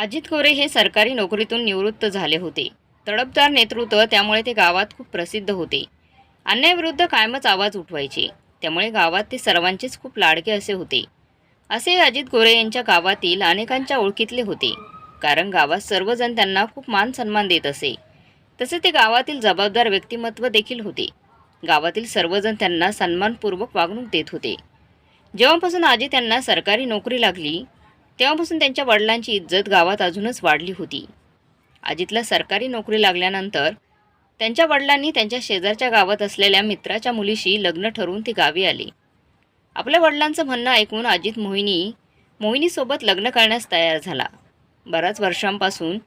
अजित गोरे हे सरकारी नोकरीतून निवृत्त झाले होते. तडपदार नेतृत्व त्यामुळे ते गावात खूप प्रसिद्ध होते. अन्यायाविरुद्ध कायमच आवाज उठवायचे. त्यामुळे गावात ते सर्वांचेच खूप लाडके असे होते. असे अजित गोरे यांच्या गावातील अनेकांच्या ओळखीतले होते. कारण गावात सर्वजण त्यांना खूप मान सन्मान देत असे. तसे ते गावातील जबाबदार व्यक्तिमत्व देखील होते. गावातील सर्वजण त्यांना सन्मानपूर्वक वागणूक देत होते. जेव्हापासून आजी त्यांना सरकारी नोकरी लागली तेव्हापासून त्यांच्या वडिलांची इज्जत गावात अजूनच वाढली होती. अजितला सरकारी नोकरी लागल्यानंतर त्यांच्या वडिलांनी त्यांच्या शेजारच्या गावात असलेल्या मित्राच्या मुलीशी लग्न ठरवून ती गावी आली. आपल्या वडिलांचं म्हणणं ऐकून अजित मोहिनी मोहिनीसोबत लग्न करण्यास तयार झाला. बऱ्याच वर्षांपासून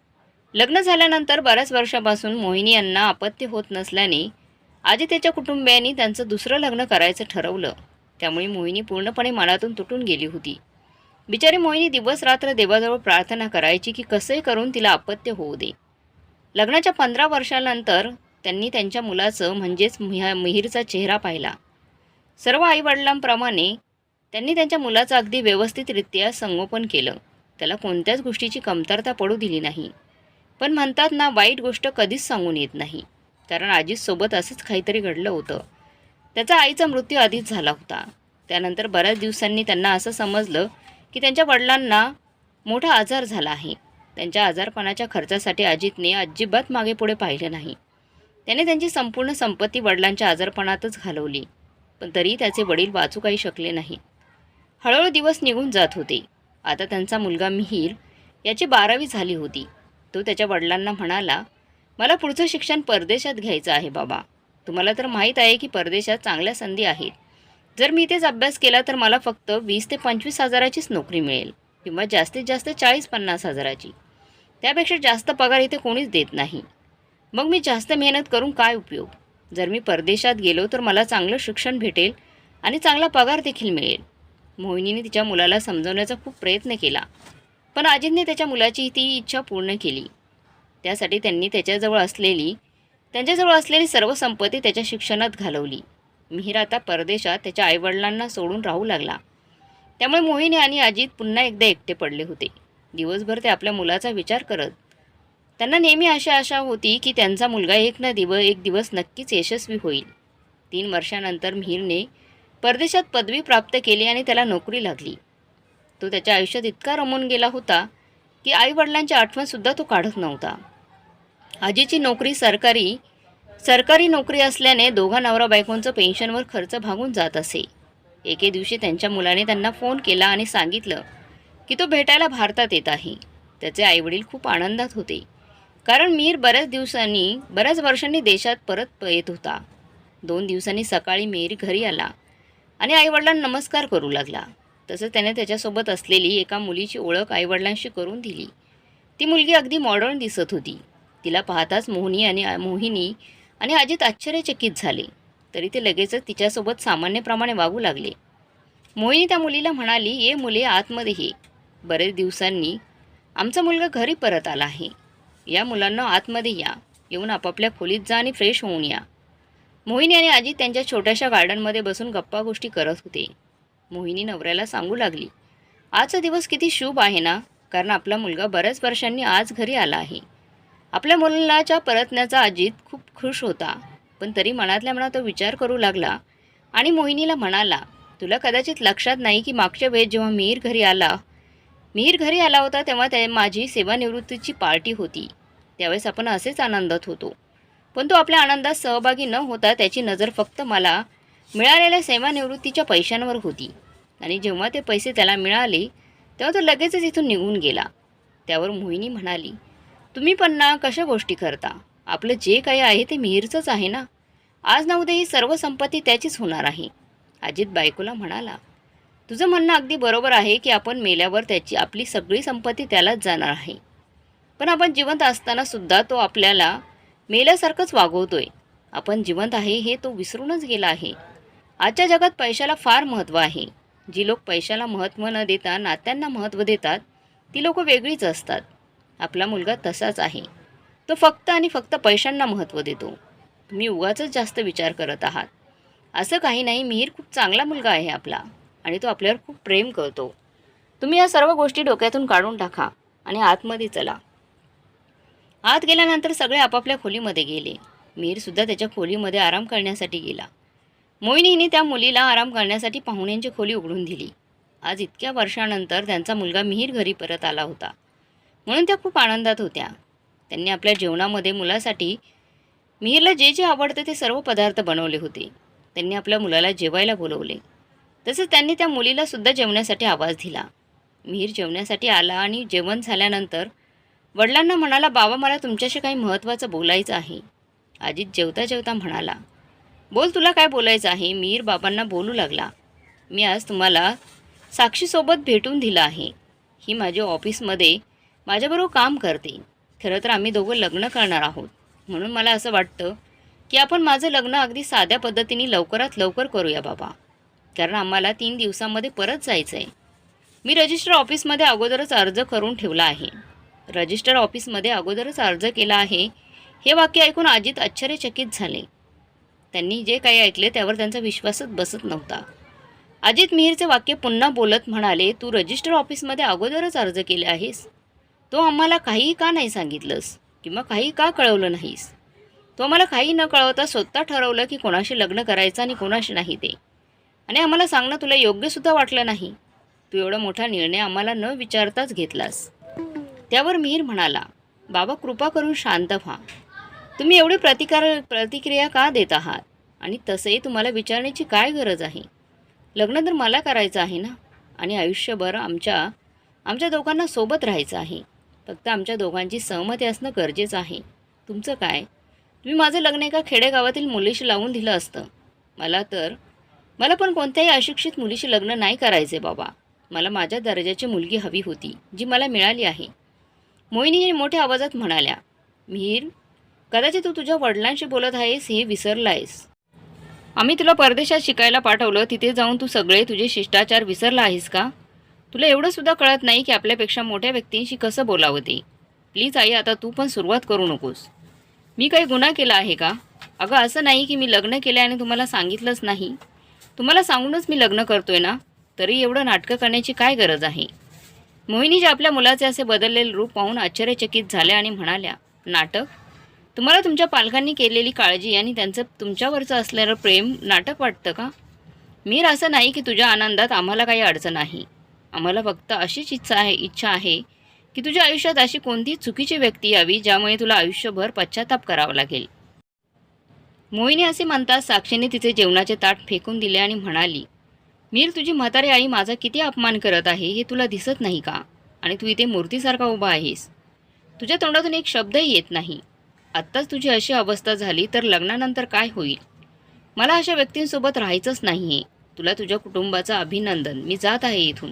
लग्न झाल्यानंतर बऱ्याच वर्षापासून मोहिनी यांना अपत्य होत नसल्याने आजी त्याच्या कुटुंबियांनी त्यांचं दुसरं लग्न करायचं ठरवलं. त्यामुळे मोहिनी पूर्णपणे मनातून तुटून गेली होती. बिचारी मोहिनी दिवस रात्र देवाजवळ प्रार्थना करायची की कसंही करून तिला अपत्य होऊ दे. लग्नाच्या पंधरा वर्षानंतर त्यांनी त्यांच्या मुलाचं म्हणजेच मिहा मिहीरचा चेहरा पाहिला. सर्व आईवडिलांप्रमाणे त्यांनी त्यांच्या मुलाचं अगदी व्यवस्थितरित्या संगोपन केलं. त्याला कोणत्याच गोष्टीची कमतरता पडू दिली नाही. पण म्हणतात ना वाईट गोष्ट कधीच सांगून येत नाही. कारण आजीसोबत असंच काहीतरी घडलं होतं. त्याचा आईचा मृत्यू आधीच झाला होता. त्यानंतर बऱ्याच दिवसांनी त्यांना असं समजलं की त्यांच्या वडिलांना मोठा आजार झाला आहे. त्यांच्या आजारपणाच्या खर्चासाठी अजितने अजिबात मागे पुढे पाहिले नाही. त्याने त्यांची संपूर्ण संपत्ती वडिलांच्या आजारपणातच घालवली. पण तरी त्याचे वडील वाचू काही शकले नाही. हळूहळू दिवस निघून जात होते. आता त्यांचा मुलगा मिहीर याची बारावी झाली होती. तो त्याच्या वडिलांना म्हणाला मला पुढचं शिक्षण परदेशात घ्यायचं आहे बाबा. तुम्हाला तर माहीत आहे की परदेशात चांगल्या संधी आहेत. जर मी इथेच अभ्यास केला तर मला फक्त वीस ते पंचवीस हजाराचीच नोकरी मिळेल किंवा जास्तीत जास्त चाळीस पन्नास हजाराची. त्यापेक्षा जास्त पगार इथे कोणीच देत नाही. मग मी जास्त मेहनत करून काय उपयोग? जर मी परदेशात गेलो तर मला चांगलं शिक्षण भेटेल आणि चांगला पगार देखील मिळेल. मोहिनीने तिच्या मुलाला समजवण्याचा खूप प्रयत्न केला. पण अजितने त्याच्या मुलाची ती इच्छा पूर्ण केली. त्यासाठी त्यांनी त्याच्याजवळ असलेली त्यांच्याजवळ असलेली सर्व संपत्ती त्याच्या शिक्षणात घालवली. मिहीर आता परदेशात त्याच्या आईवडिलांना सोडून राहू लागला. त्यामुळे मोहिनी आणि अजित पुन्हा एकदा एकटे पडले होते. दिवसभर ते आपल्या मुलाचा विचार करत. त्यांना नेहमी अशा आशा होती की त्यांचा मुलगा एक ना दिव एक दिवस नक्कीच यशस्वी होईल. तीन वर्षानंतर मिहीरने परदेशात पदवी प्राप्त केली आणि त्याला नोकरी लागली. तो त्याच्या आयुष्यात इतका रमून गेला होता की आईवडिलांची आठवणसुद्धा तो काढत नव्हता. आजीची नोकरी सरकारी सरकारी नोकरी असल्याने दोघा नवरा बायकोंचं पेन्शनवर खर्च भागून जात असे. एके दिवशी त्यांच्या मुलाने त्यांना फोन केला आणि सांगितलं की तो भेटायला भारतात येत आहे. त्याचे आईवडील खूप आनंदात होते. कारण मीर बऱ्याच दिवसांनी बऱ्याच वर्षांनी देशात परत येत होता. दोन दिवसांनी सकाळी मीर घरी आला आणि आईवडिलांना नमस्कार करू लागला. तसंच त्याने त्याच्यासोबत असलेली एका मुलीची ओळख आईवडिलांशी करून दिली. ती मुलगी अगदी मॉडर्न दिसत होती. तिला पाहताच मोहिनी आणि मोहिनी आणि अजित आश्चर्यचकित झाले. तरी ते लगेचच तिच्यासोबत सामान्यप्रमाणे वागू लागले. मोहिनी त्या मुलीला म्हणाली ये मुले आतमध्ये ये बरेच दिवसांनी आमचा मुलगा घरी परत आला आहे. या मुलांना आतमध्ये या. येऊन आपापल्या खोलीत जा आणि फ्रेश होऊन या. मोहिनी आणि अजित त्यांच्या छोट्याशा गार्डनमध्ये बसून गप्पा गोष्टी करत होते. मोहिनी नवऱ्याला सांगू लागली आजचा दिवस किती शुभ आहे ना? कारण आपला मुलगा बऱ्याच वर्षांनी आज घरी आला आहे. आपल्या मुलाच्या परतण्याचा अजित खूप खुश होता. पण तरी मनातल्या मनात तो विचार करू लागला आणि मोहिनीला म्हणाला तुला कदाचित लक्षात नाही की मागच्या वेळेस जेव्हा मिहीर घरी आला मिहीर घरी आला होता तेव्हा त्या माझी सेवानिवृत्तीची पार्टी होती. त्यावेळेस आपण असेच आनंदात होतो. पण तो आपल्या आनंदात सहभागी न होता त्याची नजर फक्त मला मिळालेल्या सेवानिवृत्तीच्या पैशांवर होती. आणि जेव्हा ते पैसे त्याला मिळाले तेव्हा तो लगेचच इथून निघून गेला. त्यावर मोहिनी म्हणाली तुम्ही पण ना कशा गोष्टी करता? आपलं जे काही आहे ते मिहीरचंच आहे ना? आज ना उद्या ही सर्व संपत्ती त्याचीच होणार आहे. अजित बायकोला म्हणाला तुझं म्हणणं अगदी बरोबर आहे की आपण मेल्यावर त्याची आपली सगळी संपत्ती त्यालाच जाणार आहे. पण आपण जिवंत असताना सुद्धा तो आपल्याला मेल्यासारखंच वागवतोय. आपण जिवंत आहे हे तो विसरूनच गेला आहे. आजच्या जगात पैशाला फार महत्त्व आहे. जी लोक पैशाला महत्त्व न देता नात्यांना महत्त्व देतात ती लोक वेगळीच असतात. आपला मुलगा तसाच आहे. तो फक्त आणि फक्त पैशांना महत्त्व देतो. तुम्ही उगाच जास्त विचार करत आहात. असं काही नाही मिहीर खूप चांगला मुलगा आहे आपला आणि तो आपल्यावर खूप प्रेम करतो. तुम्ही या सर्व गोष्टी डोक्यातून काढून टाका आणि आतमध्ये चला. आत गेल्यानंतर सगळे आपापल्या खोलीमध्ये गेले. मीरसुद्धा त्याच्या खोलीमध्ये आराम करण्यासाठी गेला. मोहिनीने त्या मुलीला आराम करण्यासाठी पाहुण्यांची खोली उघडून दिली. आज इतक्या वर्षानंतर त्यांचा मुलगा मिहीर घरी परत आला होता. म्हणून त्या खूप आनंदात होत्या. त्यांनी आपल्या जेवणामध्ये मुलासाठी मिहीरला जे जे आवडतं ते सर्व पदार्थ बनवले होते. त्यांनी आपल्या मुलाला जेवायला बोलवले. तसेच त्यांनी त्या मुलीला सुद्धा जेवण्यासाठी आवाज दिला. मिहीर जेवण्यासाठी आला आणि जेवण झाल्यानंतर वडिलांना म्हणाला बाबा मला तुमच्याशी काही महत्त्वाचं बोलायचं आहे. अजित जेवता जेवता म्हणाला बोल तुला काय बोलायचं आहे? मीर बाबांना बोलू लागला मी आज तुम्हाला साक्षीसोबत भेटून दिलं आहे. ही माझ्या ऑफिसमध्ये माझ्याबरोबर काम करते. खरं तर आम्ही दोघं लग्न करणार आहोत. म्हणून मला असं वाटतं की आपण माझं लग्न अगदी साध्या पद्धतीने लवकरात लवकर करूया बाबा. कारण आम्हाला तीन दिवसामध्ये परत जायचं आहे मी रजिस्टर ऑफिसमध्ये अगोदरच अर्ज करून ठेवला आहे. रजिस्टर ऑफिसमध्ये अगोदरच अर्ज केला आहे. हे वाक्य ऐकून अजित आश्चर्यचकित झाले. त्यांनी जे काही ऐकले त्यावर त्यांचा विश्वासच बसत नव्हता. अजित मिहीरचे वाक्य पुन्हा बोलत म्हणाले तू रजिस्टर ऑफिसमध्ये अगोदरच अर्ज केले आहेस? तो आम्हाला काहीही का नाही सांगितलंस? किंवा काही का कळवलं नाहीस? तो आम्हाला काही न कळवता स्वतः ठरवलं की कोणाशी लग्न करायचं आणि कोणाशी नाही ते. आणि आम्हाला सांगणं तुला योग्यसुद्धा वाटलं नाही. तू एवढा मोठा निर्णय आम्हाला न विचारताच घेतलास. त्यावर मिहीर म्हणाला बाबा कृपा करून शांत व्हा. तुम्ही एवढी प्रतिकार प्रतिक्रिया का देत आहात? आणि तसंही तुम्हाला विचारण्याची काय गरज आहे? लग्न तर मला करायचं आहे ना? आणि आयुष्यभर आमच्या आमच्या दोघांना सोबत राहायचं आहे. फक्त आमच्या दोघांची सहमती असणं गरजेचं आहे. तुमचं काय? तुम्ही माझं लग्न एका खेडेगावातील मुलीशी लावून दिलं असतं. मला तर मला पण कोणत्याही अशिक्षित मुलीशी लग्न नाही करायचे बाबा. मला माझ्या दर्जाची मुलगी हवी होती जी मला मिळाली आहे. मोहिनी मोठ्या आवाजात म्हणाल्या मिहीर कदाचित तू तुझ्या वडिलांशी बोलत आहेस हे विसरलं आहेस आम्ही तुला परदेशात शिकायला पाठवलं तिथे जाऊन तू सगळे तुझे शिष्टाचार विसरला आहेस का? तुला एवढं सुद्धा कळत नाही की आपल्यापेक्षा मोठ्या व्यक्तींशी कसं बोलावं ते. प्लीज आई आता तू पण सुरुवात करू नकोस. मी काही गुन्हा केला आहे का? अगं असं नाही की मी लग्न केलं आणि तुम्हाला सांगितलंच नाही. तुम्हाला सांगूनच मी लग्न करतोय ना? तरी एवढं नाटकं करण्याची काय गरज आहे? मोहिनीच्या आपल्या मुलाचे असे बदललेले रूप पाहून आश्चर्यचकित झाल्या आणि म्हणाल्या नाटक? तुम्हाला तुमच्या पालकांनी केलेली काळजी आणि त्यांचं तुमच्यावरचं असलेलं प्रेम नाटक वाटतं का? मीर असं नाही की तुझ्या आनंदात आम्हाला काही अडचण नाही. आम्हाला फक्त अशीच इच्छा आहे इच्छा आहे की तुझ्या आयुष्यात अशी कोणती चुकीची व्यक्ती यावी ज्यामुळे तुला आयुष्यभर पश्चाताप करावा लागेल. मोहिनी असे म्हणतात साक्षीने तिचे जेवणाचे ताट फेकून दिले आणि म्हणाली मीर तुझी म्हातारी आई माझा किती अपमान करत आहे हे तुला दिसत नाही का? आणि तू इथे मूर्तीसारखा उभा आहेस. तुझ्या तोंडातून एक शब्दही येत नाही. आत्ताच तुझी अशी अवस्था झाली तर लग्नानंतर काय होईल? मला अशा व्यक्तींसोबत राहायचंच नाही आहे तुला तुझ्या कुटुंबाचं अभिनंदन. मी जात आहे इथून.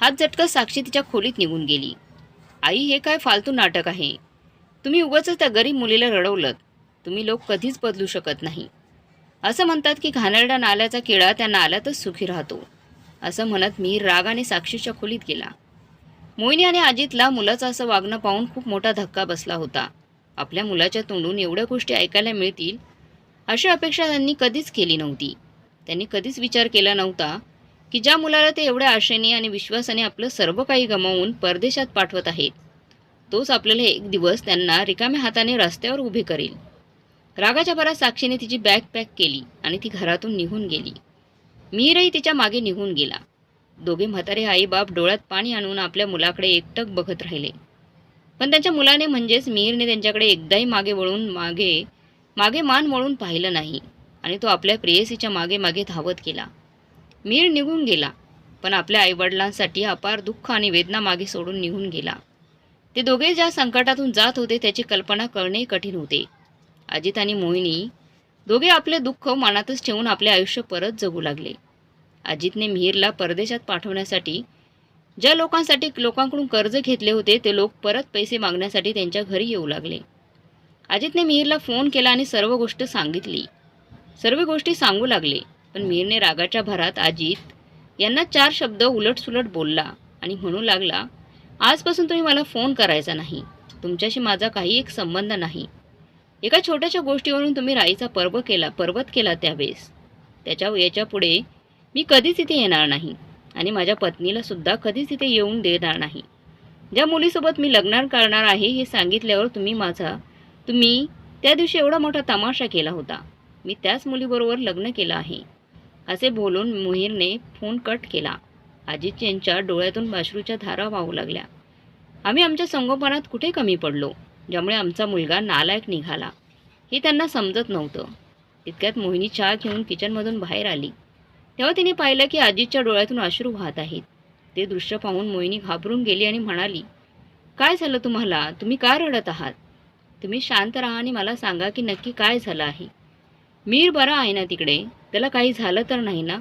हात झटकत साक्षी तिच्या खोलीत निघून गेली. आई हे काय फालतू नाटक आहे? तुम्ही उगाच त्या गरीब मुलीला रडवलं तुम्ही लोक कधीच बदलू शकत नाही. असं म्हणतात की घाणेरडा नाल्याचा किळा त्या नाल्यातच सुखी राहतो. असं म्हणत मी रागाने साक्षीच्या खोलीत गेला. मोहिनी आणि अजितला मुलाचं असं वागणं पाहून खूप मोठा धक्का बसला होता. आपल्या मुलाच्या तोंडून एवढ्या गोष्टी ऐकायला मिळतील? अशी अपेक्षा त्यांनी कधीच केली नव्हती. त्यांनी कधीच विचार केला नव्हता. की ज्या मुलाला ते एवढ्या आशेने आणि विश्वासाने आपलं सर्व काही गमावून परदेशात पाठवत आहेत तोच आपल्याला एक दिवस त्यांना रिकाम्या हाताने रस्त्यावर उभे करेल. रागाच्या भरात साक्षीने तिची बॅग पॅक केली आणि ती घरातून निघून गेली. मीरही तिच्यामागे निघून गेला. दोघे म्हातारे आईबाप डोळ्यात पाणी आणून आपल्या मुलाकडे एकटक बघत राहिले. पण त्यांच्या मुलाने म्हणजेच मीरने त्यांच्याकडे एकदाही मागे वळून मागे मागे मान वळून पाहिलं नाही आणि तो आपल्या प्रेयसीच्या मागे मागे धावत गेला. मीर निघून गेला. पण आपल्या आईवडिलांसाठी अपार दुःख आणि वेदना मागे सोडून निघून गेला. ते दोघे ज्या संकटातून जात होते त्याची कल्पना करणे कठीण होते. अजित आणि मोहिनी दोघे आपले दुःख मनातच ठेवून आपले आयुष्य परत जगू लागले. अजितने मिहीरला परदेशात पाठवण्यासाठी ज्या लोकांसाठी लोकांकडून कर्ज घेतले होते ते लोक परत पैसे मागण्यासाठी त्यांच्या घरी येऊ लागले. अजितने मिहीरला फोन केला आणि सर्व गोष्ट सांगितली. सर्व गोष्टी सांगू लागले. पण मीरने रागाच्या भरात अजित यांना चार शब्द उलटसुलट बोलला आणि म्हणू लागला आजपासून तुम्ही मला फोन करायचा नाही. तुमच्याशी माझा काही एक संबंध नाही. एका छोट्याशा गोष्टीवरून तुम्ही राईचा पर्व केला पर्वत केला त्यावेळेस. त्याच्या याच्यापुढे मी कधीच इथे येणार नाही आणि माझ्या पत्नीला सुद्धा कधीच इथे येऊन देणार नाही. ज्या मुलीसोबत मी लग्नार करणार आहे हे सांगितल्यावर तुम्ही माझा तुम्ही त्या दिवशी एवढा मोठा तमाशा केला होता. मी त्याच मुलीबरोबर लग्न केलं आहे. असे बोलून मुहीरने फोन कट केला. अजित यांच्या डोळ्यातून बाश्रूच्या धारा वाहू लागल्या. आम्ही आमच्या संगोपनात कुठे कमी पडलो? ज्यामुळे आमचा मुलगा नालायक निघाला. हे त्यांना समजत नव्हतं. तितक्यात मोहिनी चहा घेऊन किचनमधून बाहेर आली. तेव्हा तिने पाहिलं की आजीच्या डोळ्यातून अश्रू वाहत आहेत. ते दृश्य पाहून मोहिनी घाबरून गेली आणि म्हणाली काय झालं तुम्हाला? तुम्ही का रडत आहात? तुम्ही शांत राहा आणि मला सांगा की नक्की काय झालं आहे. मीर बरा आहे ना तिकडे? त्याला काही झालं तर नाही ना?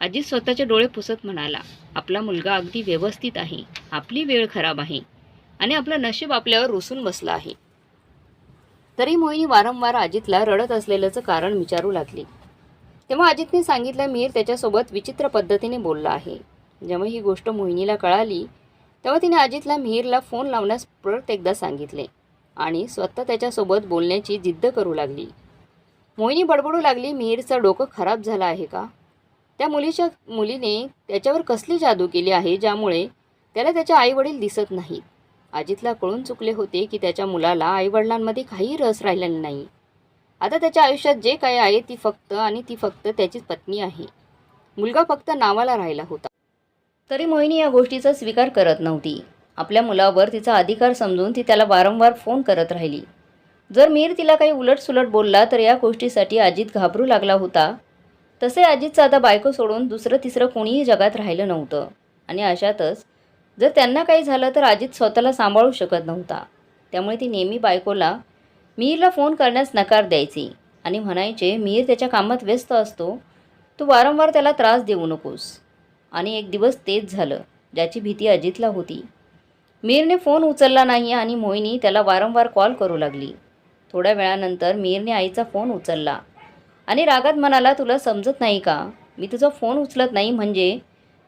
अजित स्वतःचे डोळे पुसत म्हणाला आपला मुलगा अगदी व्यवस्थित आहे. आपली वेळ खराब आहे. आणि आपलं नशीब आपल्यावर रुसून बसलं आहे. तरी मोहिनी वारंवार अजितला रडत असलेल्याचं कारण विचारू लागली. तेव्हा अजितने सांगितलं मीर त्याच्यासोबत विचित्र पद्धतीने बोलला आहे. जेव्हा ही गोष्ट मोहिनीला कळाली तेव्हा तिने अजितला मिहीरला फोन लावण्यास परत एकदा सांगितले आणि स्वतः त्याच्यासोबत बोलण्याची जिद्द करू लागली. मोहिनी बडबडू लागली मिहीरचं डोकं खराब झालं आहे का? त्या मुलीच्या मुलीने त्याच्यावर कसली जादू केली आहे ज्यामुळे त्याला त्याचे आईवडील दिसत नाहीत अजितला कळून चुकले होते की त्याच्या मुलाला आईवडिलांमध्ये काही रस राहिलेला नाही. आता त्याच्या आयुष्यात जे काही आहे ती फक्त आणि ती फक्त त्याचीच पत्नी आहे. मुलगा फक्त नावाला राहिला होता. तरी मोहिनी या गोष्टीचा स्वीकार करत नव्हती. आपल्या मुलावर तिचा अधिकार समजून ती त्याला वारंवार फोन करत राहिली. जर मीर तिला काही उलटसुलट बोलला तर या गोष्टीसाठी अजित घाबरू लागला होता. तसे अजितचं आता बायको सोडून दुसरं तिसरं कोणीही जगात राहिलं नव्हतं. आणि अशातच जर त्यांना काही झालं तर अजित स्वतःला सांभाळू शकत नव्हता. त्यामुळे ती नेहमी बायकोला मीरला फोन करण्यास नकार द्यायची आणि म्हणायचे मीर त्याच्या कामात व्यस्त असतो. तू वारंवार त्याला त्रास देऊ नकोस. आणि एक दिवस तेच झालं ज्याची भीती अजितला होती. मीरने फोन उचलला नाही आणि मोहिनी त्याला वारंवार कॉल करू लागली. थोड्या वेळानंतर मीरने आईचा फोन उचलला. आणि रागात म्हणाला तुला समजत नाही का? मी तुझा फोन उचलत नाही म्हणजे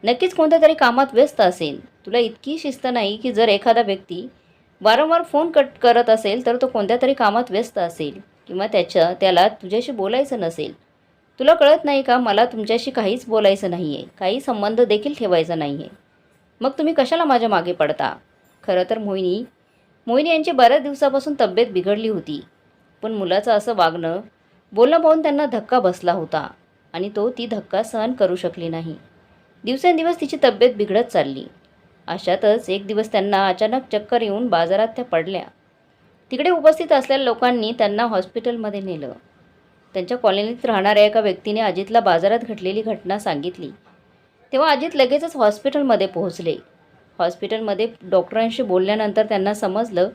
नक्कीच कोणत्या तरी कामात व्यस्त असेल तुला इतकी शिस्त नाही की जर एखादा व्यक्ती वारंवार फोन कट करत असेल तर तो कोणत्या तरी कामात व्यस्त असेल किंवा त्याच्या त्याला तुझ्याशी बोलायचं नसेल. तुला कळत नाही का? मला तुमच्याशी काहीच बोलायचं नाही आहे काही संबंध देखील ठेवायचा नाही आहे मग तुम्ही कशाला माझ्या मागे पडता? खरं तर मोहिनी मोहिनी यांची बऱ्याच दिवसापासून तब्येत बिघडली होती. पण मुलाचं असं वागणं बोलणं पाहून त्यांना धक्का बसला होता आणि तो ती धक्का सहन करू शकली नाही. दिवसेंदिवस तिची तब्येत बिघडत चालली. अशातच एक दिवस त्यांना अचानक चक्कर येऊन बाजारात त्या पडल्या. तिकडे उपस्थित असलेल्या लोकांनी त्यांना हॉस्पिटलमध्ये नेलं. त्यांच्या कॉलनीत राहणाऱ्या एका व्यक्तीने अजितला बाजारात घडलेली घटना सांगितली. तेव्हा अजित लगेचच हॉस्पिटलमध्ये पोहोचले. हॉस्पिटलमध्ये डॉक्टरांशी बोलल्यानंतर त्यांना समजलं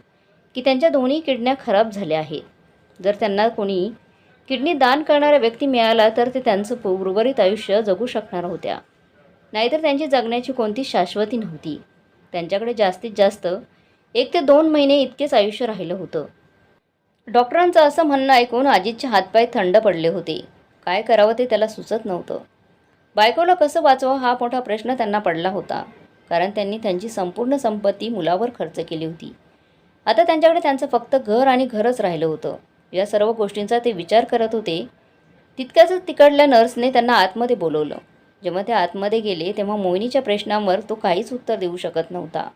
की त्यांच्या दोन्ही किडण्या खराब झाल्या आहेत. जर त्यांना कोणी किडनी दान करणारा व्यक्ती मिळाला तर ते त्यांचं उर्वरित आयुष्य जगू शकणार होत्या. नाहीतर त्यांची जगण्याची कोणती शाश्वती नव्हती. त्यांच्याकडे जास्तीत जास्त एक ते दोन महिने इतकेच आयुष्य राहिलं होतं. डॉक्टरांचं असं म्हणणं ऐकून अजितचे हातपाय थंड पडले होते. काय करावं ते त्याला सुचत नव्हतं. बायकोला कसं वाचवं हा मोठा प्रश्न त्यांना पडला होता. कारण त्यांनी त्यांची संपूर्ण संपत्ती मुलावर खर्च केली होती. आता त्यांच्याकडे त्यांचं फक्त घर आणि घरच राहिलं होतं. या सर्व गोष्टींचा ते विचार करत होते. तितक्याच तिकडल्या नर्सने त्यांना आतमध्ये बोलवलं. जेव्हा ते आतमध्ये गेले तेव्हा मोहिनीच्या प्रश्नांवर तो काहीच उत्तर देऊ शकत नव्हता.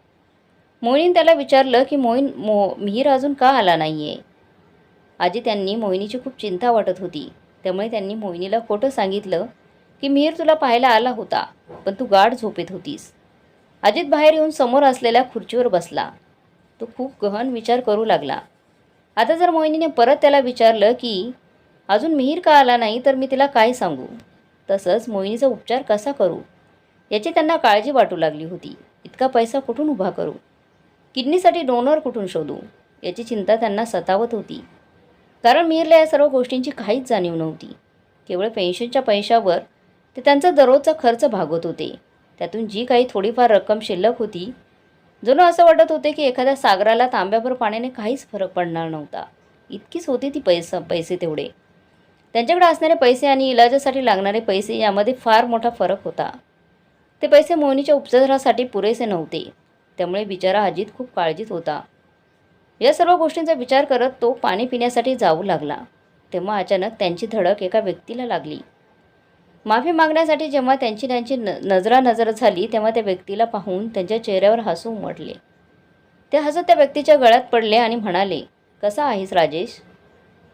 मोहिनीने त्याला विचारलं की मोहीन मो मिहीर अजून का आला नाही आहे आजी त्यांनी मोहिनीची खूप चिंता वाटत होती. त्यामुळे त्यांनी मोहिनीला खोटं सांगितलं की मिहीर तुला पाहायला आला होता पण तू गाढ झोपेत होतीस. अजित बाहेर येऊन समोर असलेल्या खुर्चीवर बसला. तो खूप गहन विचार करू लागला. आता जर मोहिनीने परत त्याला विचारलं की अजून मिहीर का आला नाही तर मी तिला काय सांगू? तसंच मोहिनीचा उपचार कसा करू? याची त्यांना काळजी वाटू लागली होती. इतका पैसा कुठून उभा करू? किडनीसाठी डोनर कुठून शोधू? याची चिंता त्यांना सतावत होती. कारण मिहीरला या सर्व गोष्टींची काहीच जाणीव नव्हती. केवळ पेन्शनच्या पैशावर ते त्यांचा दररोजचा खर्च भागवत होते. त्यातून जी काही थोडीफार रक्कम शिल्लक होती जणू असं वाटत होते की एखाद्या सागराला तांब्याभर पाण्याने काहीच फरक पडणार नव्हता. इतकीच होती ती पैसा पैसे तेवढे. त्यांच्याकडे असणारे पैसे आणि इलाजासाठी लागणारे पैसे यामध्ये फार मोठा फरक होता. ते पैसे मोहिनीच्या उपचारासाठी पुरेसे नव्हते. त्यामुळे बिचारा अजित खूप काळजीत होता. या सर्व गोष्टींचा विचार करत तो पाणी पिण्यासाठी जाऊ लागला. तेव्हा अचानक त्यांची धडक एका व्यक्तीला लागली. माफी मागण्यासाठी जेव्हा त्यांची त्यांची न नजरानजर झाली तेव्हा त्या व्यक्तीला पाहून त्यांच्या चेहऱ्यावर हसू उमटले. ते हसत त्या व्यक्तीच्या गळ्यात पडले आणि म्हणाले कसा आहेस राजेश?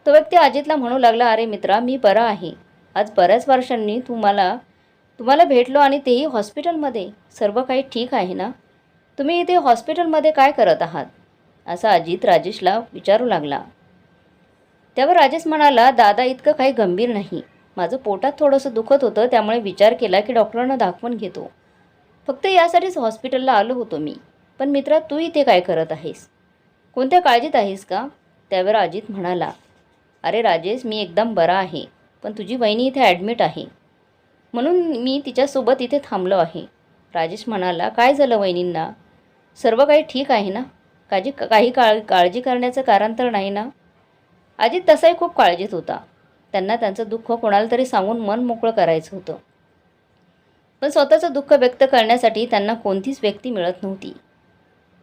तो व्यक्ती अजितला म्हणू लागला अरे मित्रा मी बरा आहे. आज बऱ्याच वर्षांनी तुम्हाला तुम्हाला भेटलो आणि तेही हॉस्पिटलमध्ये. सर्व काही ठीक आहे ना? तुम्ही इथे हॉस्पिटलमध्ये काय करत आहात? असा अजित राजेशला विचारू लागला. त्यावर राजेश म्हणाला दादा इतकं काही गंभीर नाही. माझं पोटात थोडंसं दुखत होतं त्यामुळे विचार केला की डॉक्टरांना दाखवून घेतो. फक्त यासाठीच हॉस्पिटलला आलो होतो मी. पण मित्रा तू इथे काय करत आहेस? कोणत्या काळजीत आहेस का? त्यावर अजित म्हणाला. अरे राजेश मी एकदम बरा आहे पण तुझी वहिनी इथे ॲडमिट आहे. म्हणून मी तिच्यासोबत इथे थांबलो आहे. राजेश म्हणाला काय झालं वहिनींना? सर्व काही ठीक आहे ना? काळजी काही काळ काळजी करण्याचं कारण तर नाही ना? अजित तसाही खूप काळजीत होता. त्यांना त्यांचं दुःख कोणाला तरी सांगून मन मोकळं करायचं होतं. पण स्वतःचं दुःख व्यक्त करण्यासाठी त्यांना कोणतीच व्यक्ती मिळत नव्हती.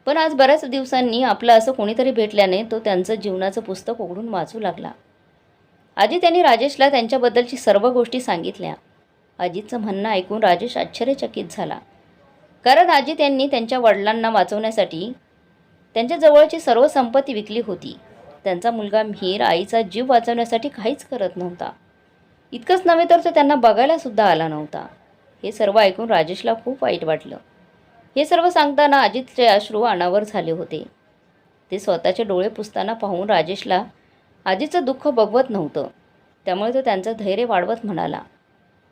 पण आज बऱ्याच दिवसांनी आपलं असं कोणीतरी भेटल्याने तो त्यांचं जीवनाचं पुस्तक उघडून वाचू लागला. आजी त्यांनी राजेशला त्यांच्याबद्दलची सर्व गोष्टी सांगितल्या. अजितचं म्हणणं ऐकून राजेश आश्चर्यचकित झाला. कारण आजी त्यांनी त्यांच्या वडिलांना वाचवण्यासाठी त्यांच्या जवळची सर्व संपत्ती विकली होती. त्यांचा मुलगा मिहीर आईचा जीव वाचवण्यासाठी काहीच करत नव्हता. इतकंच नव्हे तर तो त्यांना बघायलासुद्धा आला नव्हता. हे सर्व ऐकून राजेशला खूप वाईट वाटलं. हे सर्व सांगताना अजितचे अश्रू अनावर झाले होते. ते स्वतःचे डोळे पुसताना पाहून राजेशला आजीचं दुःख बघवत नव्हतं. त्यामुळे तो त्यांचं धैर्य वाढवत म्हणाला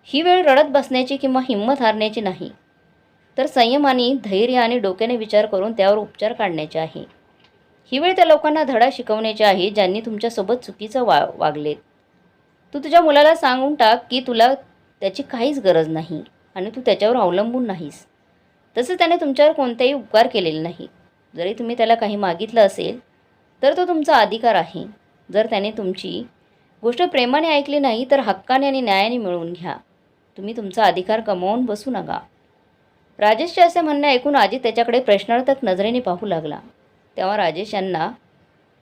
ही वेळ रडत बसण्याची किंवा हिंमत हारण्याची नाही. तर संयमाने धैर्य आणि डोक्याने विचार करून त्यावर उपचार काढण्याचे आहे. ही वेळ त्या लोकांना धडा शिकवण्याची आहे ज्यांनी तुमच्यासोबत चुकीचं वा वागलेत. तू तुझ्या मुलाला सांगून टाक की तुला त्याची काहीच गरज नाही आणि तू त्याच्यावर अवलंबून नाहीस. तसं त्याने तुमच्यावर कोणतेही उपकार केलेले नाही. जरी तुम्ही त्याला काही मागितलं असेल तर तो तुमचा अधिकार आहे. जर त्याने तुमची गोष्ट प्रेमाने ऐकली नाही तर हक्काने आणि न्यायाने मिळवून घ्या. तुम्ही तुमचा अधिकार कमावून बसू नका. राजेशचे असे म्हणणे ऐकून आजी त्याच्याकडे प्रश्नार्थक नजरेने पाहू लागला. तेव्हा राजेश यांना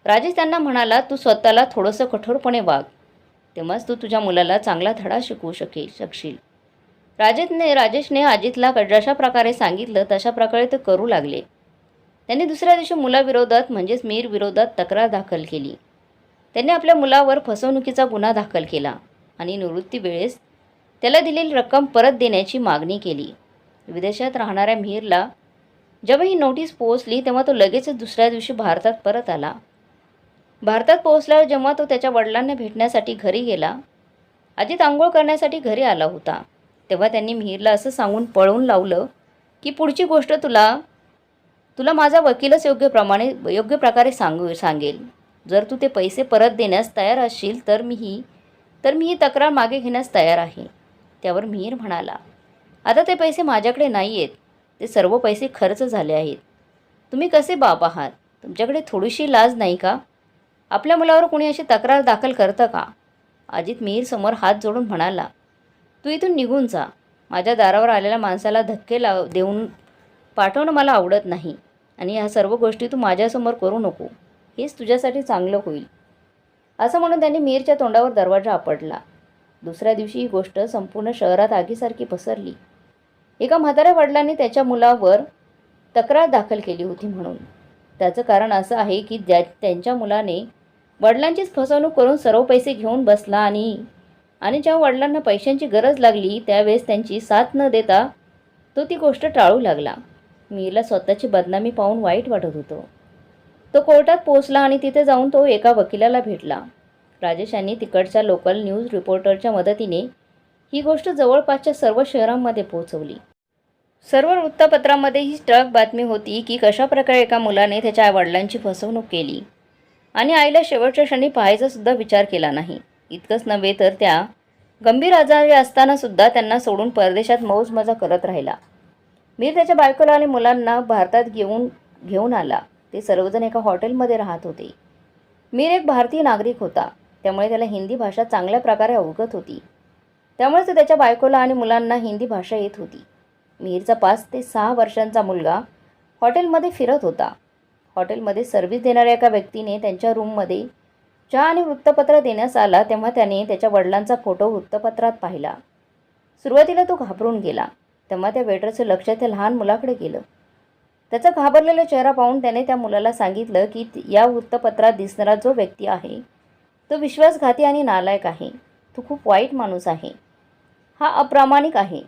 राजेश त्यांना म्हणाला तू स्वतःला थोडंसं कठोरपणे वाग. तेव्हाच तू तुझ्या मुलाला चांगला धडा शिकवू शकेल शकशील. राजेशने राजेशने अजितला जशा प्रकारे सांगितलं तशा प्रकारे ते करू लागले. त्यांनी दुसऱ्या दिवशी मुलाविरोधात म्हणजेच मीरविरोधात तक्रार दाखल केली. त्यांनी आपल्या मुलावर फसवणुकीचा गुन्हा दाखल केला आणि निवृत्ती वेळेस त्याला दिलेली रक्कम परत देण्याची मागणी केली. विदेशात राहणाऱ्या मीरला जेव्हा ही नोटीस पोहोचली तेव्हा तो लगेचच दुसऱ्या दिवशी भारतात परत आला. भारतात पोहोचल्यावर जेव्हा तो त्याच्या वडिलांना भेटण्यासाठी घरी गेला अजित आंघोळ करण्यासाठी घरी आला होता तेव्हा त्यांनी मिहीरला असं सांगून पळवून लावलं की पुढची गोष्ट तुला तुला माझा वकीलच योग्य प्रमाणे योग्य प्रकारे सांगू सांगेल. जर तू ते पैसे परत देण्यास तयार असशील तर मी ही तर मी ही तक्रार मागे घेण्यास तयार आहे. त्यावर मिहीर म्हणाला आता ते पैसे माझ्याकडे नाही आहेत ते सर्व पैसे खर्च झाले आहेत. तुम्ही कसे बाप आहात? तुमच्याकडे थोडीशी लाज नाही का? आपल्या मुलावर कोणी अशी तक्रार दाखल करतं का? अजित मिहीर समोर हात जोडून म्हणाला तू इथून निघून जा. माझ्या दारावर आलेल्या माणसाला धक्के लाव देऊन पाठवणं मला आवडत नाही. आणि ह्या सर्व गोष्टी तू माझ्यासमोर करू नको. हेच तुझ्यासाठी चांगलं होईल. असं म्हणून त्यांनी मीरच्या तोंडावर दरवाजा आपडला दुसऱ्या दिवशी ही गोष्ट संपूर्ण शहरात आगीसारखी पसरली. एका म्हाताऱ्या वडिलांनी त्याच्या मुलावर तक्रार दाखल केली होती म्हणून. त्याचं कारण असं आहे की ज्या त्यांच्या मुलाने वडिलांचीच फसवणूक करून सर्व पैसे घेऊन बसला आणि आणि जेव्हा वडिलांना पैशांची गरज लागली त्यावेळेस त्यांची साथ न देता तो ती गोष्ट टाळू लागला. मीरला स्वतःची बदनामी पाहून वाईट वाटत होतं. तो कोर्टात पोहोचला आणि तिथे जाऊन तो एका वकिलाला भेटला. राजेश यांनी तिकडच्या लोकल न्यूज रिपोर्टरच्या मदतीने ही गोष्ट जवळपासच्या सर्व शहरांमध्ये पोहोचवली. सर्व वृत्तपत्रामध्ये ही टळक बातमी होती की कशाप्रकारे एका मुलाने त्याच्या वडिलांची फसवणूक केली. आणि आईला शेवटच्या क्षणी पाहायचासुद्धा विचार केला नाही. इतकंच नव्हे तर त्या गंभीर आजारी असतानासुद्धा त्यांना सोडून परदेशात मौज मजा करत राहिला. मीर त्याच्या बायकोला आणि मुलांना भारतात घेऊन घेऊन आला. ते सर्वजण एका हॉटेलमध्ये राहत होते. मीर एक भारतीय नागरिक होता. त्यामुळे त्याला हिंदी भाषा चांगल्या प्रकारे अवगत होती. त्यामुळे तो त्याच्या बायकोला आणि मुलांना हिंदी भाषा येत होती. मीरचा पाच ते सहा वर्षांचा मुलगा हॉटेलमध्ये फिरत होता. हॉटेलमध्ये सर्व्हिस देणाऱ्या एका व्यक्तीने त्यांच्या रूममध्ये चहा आणि वृत्तपत्र देण्यास आला तेव्हा त्याने त्याच्या वडिलांचा फोटो वृत्तपत्रात पाहिला. सुरुवातीला तो घाबरून गेला. तेव्हा त्या वेटरचं लक्ष त्या लहान मुलाकडे गेलं. त्याचा घाबरलेला चेहरा पाहून त्याने त्या मुलाला सांगितलं की या वृत्तपत्रात दिसणारा जो व्यक्ती आहे तो विश्वासघाती आणि नालायक आहे. तो खूप वाईट माणूस आहे. हा अप्रामाणिक आहे.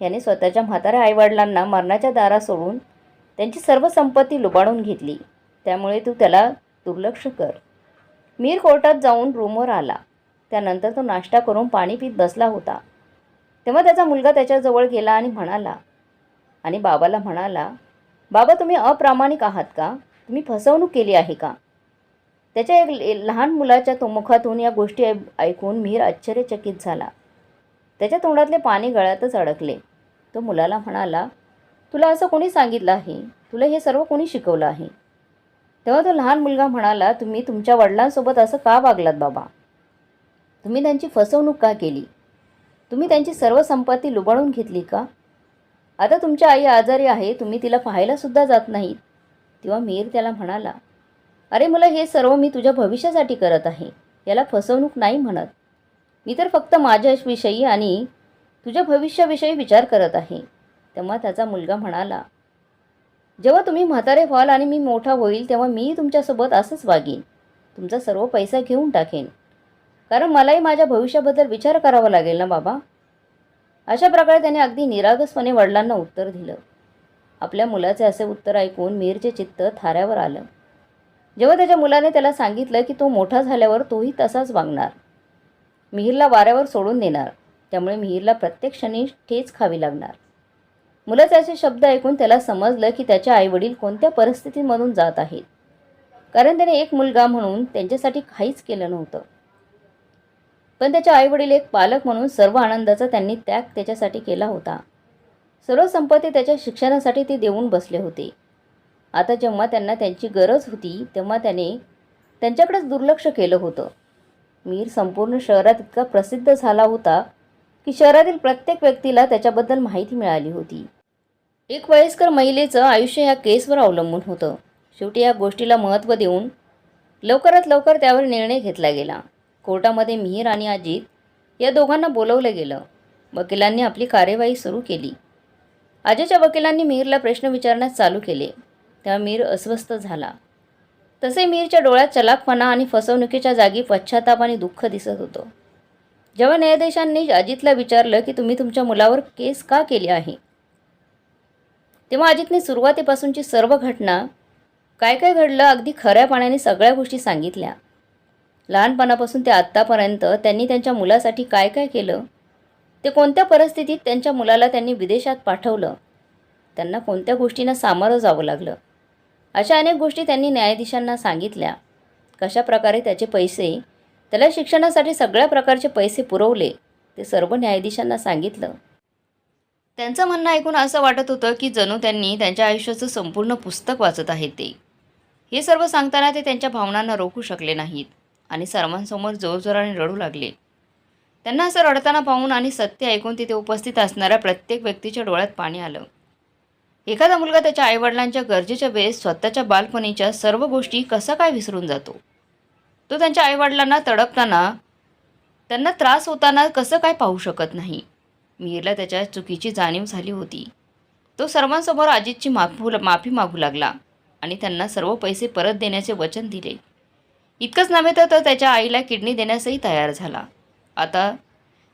याने स्वतःच्या म्हाताऱ्या आईवडिलांना मरणाच्या दारा सोडून त्यांची सर्व संपत्ती लुबाडून घेतली. त्यामुळे तू त्याला दुर्लक्ष कर. मीर कोर्टात जाऊन रूमवर आला. त्यानंतर तो नाश्ता करून पाणी पीत बसला होता. तेव्हा त्याचा मुलगा त्याच्याजवळ गेला आणि म्हणाला आणि बाबाला म्हणाला बाबा तुम्ही अप्रामाणिक आहात का? तुम्ही फसवणूक केली आहे का? त्याच्या एक लहान मुलाच्या तो मुखातून या गोष्टी ऐकून मीर आश्चर्यचकित झाला. त्याच्या तोंडातले पाणी गळ्यातच अडकले. तो मुलाला म्हणाला तुला असं कोणी सांगितलं आहे? तुला हे सर्व कोणी शिकवलं आहे? तेव्हा तो लहान मुलगा म्हणाला तुम्ही तुमच्या वडिलांसोबत असं का वागलात बाबा? तुम्ही त्यांची फसवणूक का केली? तुम्ही त्यांची सर्व संपत्ती लुबाडून घेतली का? आता तुमची आई आजारी आहे तुम्ही तिला पाहायलासुद्धा जात नाहीत. तेव्हा मीर त्याला म्हणाला अरे मला हे सर्व मी तुझ्या भविष्यासाठी करत आहे. याला फसवणूक नाही म्हणत. मी तर फक्त माझ्याविषयी आणि तुझ्या भविष्याविषयी विचार करत आहे. तेव्हा त्याचा मुलगा म्हणाला जेव्हा तुम्ही म्हातारे व्हाल आणि मी मोठा होईल तेव्हा मी तुमच्यासोबत असंच वागीन. तुमचा सर्व पैसा घेऊन टाकेन. कारण मलाही माझ्या भविष्याबद्दल विचार करावा लागेल ना बाबा? अशा प्रकारे त्याने अगदी निरागसपणे वडिलांना उत्तर दिलं. आपल्या मुलाचे असे उत्तर ऐकून मीरचे चित्त थाऱ्यावर आलं. जेव्हा त्याच्या मुलाने त्याला सांगितलं की तो मोठा झाल्यावर तोही तसाच वागणार. मिहीरला वाऱ्यावर सोडून देणार. त्यामुळे मिहीरला प्रत्येक क्षणी ठेच खावी लागणार. मुलाचे असे शब्द ऐकून त्याला समजलं की त्याचे आईवडील कोणत्या परिस्थितीमधून जात आहेत. कारण त्याने एक मुलगा म्हणून त्यांच्यासाठी काहीच केलं नव्हतं. पण त्याच्या आईवडील एक पालक म्हणून सर्व आनंदाचा त्यांनी त्याग त्याच्यासाठी केला होता. सर्व संपत्ती त्याच्या शिक्षणासाठी ते देऊन बसले होते. आता जेव्हा त्यांना त्यांची गरज होती तेव्हा त्याने त्यांच्याकडेच दुर्लक्ष केलं होतं. मीर संपूर्ण शहरात इतका प्रसिद्ध झाला होता की शहरातील प्रत्येक व्यक्तीला त्याच्याबद्दल माहिती मिळाली होती. एक वयस्कर महिलेचं आयुष्य ह्या केसवर अवलंबून होतं. शेवटी या गोष्टीला महत्त्व देऊन लवकरात लवकर त्यावर निर्णय घेतला गेला. कोर्टामध्ये मिहीर आणि अजित या दोघांना बोलवलं गेलं. वकिलांनी आपली कार्यवाही सुरू केली. अजयच्या वकिलांनी मिहीरला प्रश्न विचारण्यास चालू केले. तेव्हा मीर अस्वस्थ झाला. तसे मीरच्या डोळ्यात चलाकपणा आणि फसवणुकीच्या जागी पश्चाताप आणि दुःख दिसत होतं. जेव्हा न्यायाधीशांनी अजितला विचारलं की तुम्ही तुमच्या मुलावर केस का केली आहे? तेव्हा अजितने सुरुवातीपासूनची सर्व घटना काय काय घडलं अगदी खऱ्या पाण्याने सगळ्या गोष्टी सांगितल्या. लहानपणापासून ते आत्तापर्यंत त्यांनी त्यांच्या मुलासाठी काय काय केलं ते कोणत्या परिस्थितीत त्यांच्या मुलाला त्यांनी विदेशात पाठवलं त्यांना कोणत्या गोष्टींना सामोरं जावं लागलं अशा अनेक गोष्टी त्यांनी न्यायाधीशांना सांगितल्या. कशा प्रकारे त्याचे पैसे त्याला शिक्षणासाठी सगळ्या प्रकारचे पैसे पुरवले ते सर्व न्यायाधीशांना सांगितलं. त्यांचं म्हणणं ऐकून असं वाटत होतं की जणू त्यांनी त्यांच्या आयुष्याचं संपूर्ण पुस्तक वाचत आहेत ते. हे सर्व सांगताना ते त्यांच्या भावनांना रोखू शकले नाहीत आणि सर्वांसमोर जोरजोराने रडू लागले. त्यांना असं रडताना पाहून आणि सत्य ऐकून तिथे उपस्थित असणाऱ्या प्रत्येक व्यक्तीच्या डोळ्यात पाणी आलं. एखादा मुलगा त्याच्या आईवडिलांच्या गरजेच्या वेळेस स्वतःच्या बालपणीच्या सर्व गोष्टी कसा काय विसरून जातो? तो त्यांच्या आईवडिलांना तडपताना त्यांना त्रास होताना कसं काय पाहू शकत नाही? मीरला त्याच्या चुकीची जाणीव झाली होती. तो सर्वांसमोर अजितची माफू माफी मागू लागला आणि त्यांना सर्व पैसे परत देण्याचे वचन दिले. इतकंच नव्हे तर त्याच्या आईला किडनी देण्यासही तयार झाला. आता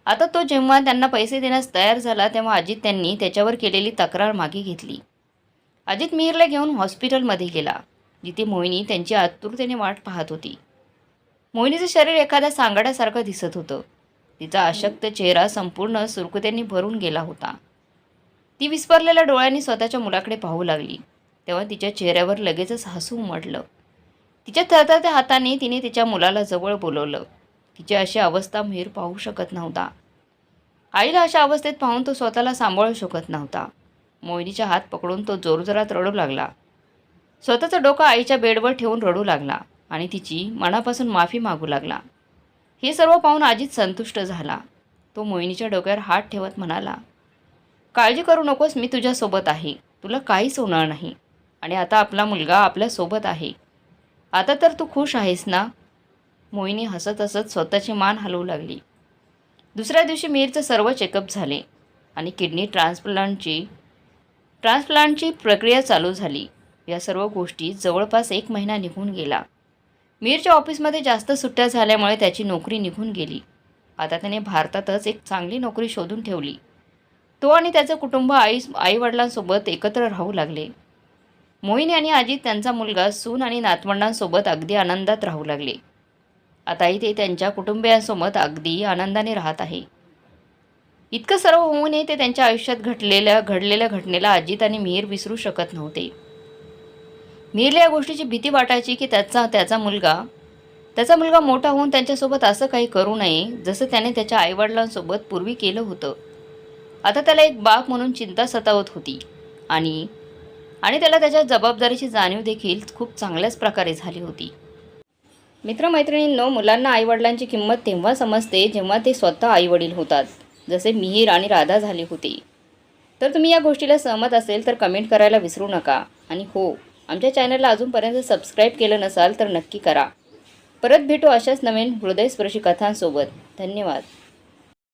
आता तो जेव्हा त्यांना पैसे देण्यास तयार झाला तेव्हा अजित त्यांनी त्याच्यावर केलेली तक्रार मागे घेतली. अजित मिहीरला घेऊन हॉस्पिटलमध्ये गेला जिथे मोहिनी त्यांची आतुरतेने वाट पाहत होती. मोहिनीचं शरीर एखाद्या सांगाड्यासारखं दिसत होतं. तिचा अशक्त चेहरा संपूर्ण सुरकुत्यांनी भरून गेला होता. ती विस्परलेल्या डोळ्यांनी स्वतःच्या मुलाकडे पाहू लागली. तेव्हा तिच्या चेहऱ्यावर लगेचच हसू उमटलं तिच्या थरथरत्या हाताने तिने तिच्या मुलाला जवळ बोलवलं. तिची अशी अवस्था मिहीर पाहू शकत नव्हता. आईला अशा अवस्थेत पाहून तो स्वतःला सांभाळू शकत नव्हता. मोहिनीच्या हात पकडून तो जोरजोरात रडू लागला. स्वतःचं डोकं आईच्या बेडवर ठेवून रडू लागला आणि तिची मनापासून माफी मागू लागला. हे सर्व पाहून आजीत संतुष्ट झाला. तो मोहिनीच्या डोक्यावर हात ठेवत म्हणाला काळजी करू नकोस मी तुझ्यासोबत आहे. तुला काहीच होणार नाही. आणि आता आपला मुलगा आपल्यासोबत आहे. आता तर तू खुश आहेस ना? मोहिनी हसत हसत स्वतःची मान हलवू लागली. दुसऱ्या दिवशी मीरचं सर्व चेकअप झाले आणि किडनी ट्रान्सप्लांटची ट्रान्सप्लांटची प्रक्रिया चालू झाली. या सर्व गोष्टी जवळपास एक महिना निघून गेला. मीरच्या ऑफिसमध्ये जास्त सुट्ट्या झाल्यामुळे त्याची नोकरी निघून गेली. आता त्याने भारतातच एक चांगली नोकरी शोधून ठेवली. तो आणि त्याचं कुटुंब आई आईवडिलांसोबत एकत्र राहू लागले. मोहिनी आणि अजित त्यांचा मुलगा सून आणि नातवंडांसोबत अगदी आनंदात राहू लागले. आताही ते त्यांच्या कुटुंबियांसोबत अगदी आनंदाने राहत आहे. इतकं सर्व होऊनही ते त्यांच्या आयुष्यात घडलेल्या घडलेल्या घटनेला अजित आणि मिहीर विसरू शकत नव्हते. मिहीरला या गोष्टीची भीती वाटायची की त्याचा त्याचा मुलगा त्याचा मुलगा मोठा होऊन त्यांच्यासोबत असं काही करू नये जसं त्याने त्याच्या आईवडिलांसोबत पूर्वी केलं होतं. आता त्याला एक बाप म्हणून चिंता सतावत होती आणि आणि त्याला त्याच्या जबाबदारीची जाणीव देखील खूप चांगल्याच प्रकारे झाली होती. मित्रमैत्रिणींनो मुलांना आईवडिलांची किंमत तेव्हा समजते जेव्हा ते स्वतः आईवडील होतात जसे मिहीर आणि राधा झाली होती. तर तुम्ही या गोष्टीला सहमत असेल तर कमेंट करायला विसरू नका. आणि हो आमच्या चॅनलला अजूनपर्यंत सबस्क्राईब केलं नसाल तर नक्की करा. परत भेटू अशाच नवीन हृदयस्पर्शी कथांसोबत. धन्यवाद.